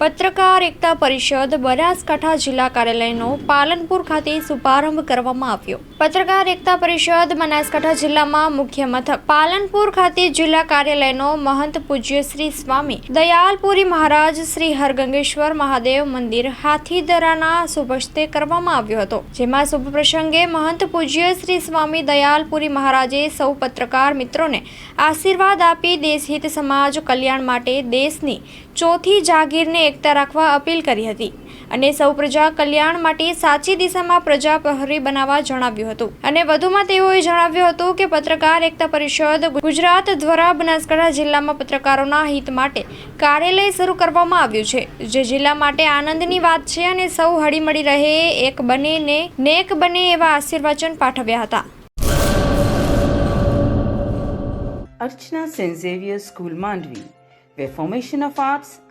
પત્રકાર એકતા પરિષદ બનાસકાંઠા જિલ્લા કાર્યાલયનો પાલનપુર ખાતે શુભારંભ કરવામાં આવ્યો. પત્રકાર એકતા પરિષદ બનાસકાંઠા જિલ્લામાં મુખ્ય મથક પાલનપુર ખાતે જિલ્લા કાર્યાલયનો મહંત પૂજ્ય શ્રી સ્વામી, દયાલપુરી મહારાજ શ્રી હરગંગેશ્વર મહાદેવ મંદિર હાથીદરાના શુભ હસ્તે કરવામાં આવ્યો હતો. જેમાં શુભ પ્રસંગે મહંત પૂજ્ય શ્રી સ્વામી, દયાલપુરી મહારાજે સૌ પત્રકાર મિત્રોને આશીર્વાદ આપી દેશહિત સમાજ કલ્યાણ માટે દેશની ચોથી જાગીરને એકતા રાખવા અપીલ કરી હતી અને સૌ પ્રજા કલ્યાણ માટે સાચી દિશામાં પ્રજા પ્રહરી બનાવવા જણાવ્યું હતું. અને વધુમાં તેઓએ જણાવ્યું હતું કે પત્રકાર એકતા પરિષદ ગુજરાત દ્વારા બનાસકાંઠા જિલ્લામાં પત્રકારોના હિત માટે કાર્યાલય શરૂ કરવામાં આવ્યું છે. જે જિલ્લા માટે આનંદની વાત છે અને સૌ હળીમળી રહે એક બને ને નેક બને એવા આશીર્વચન પાઠવ્યા હતા. Archana St. Xavier School Mandvi, where formation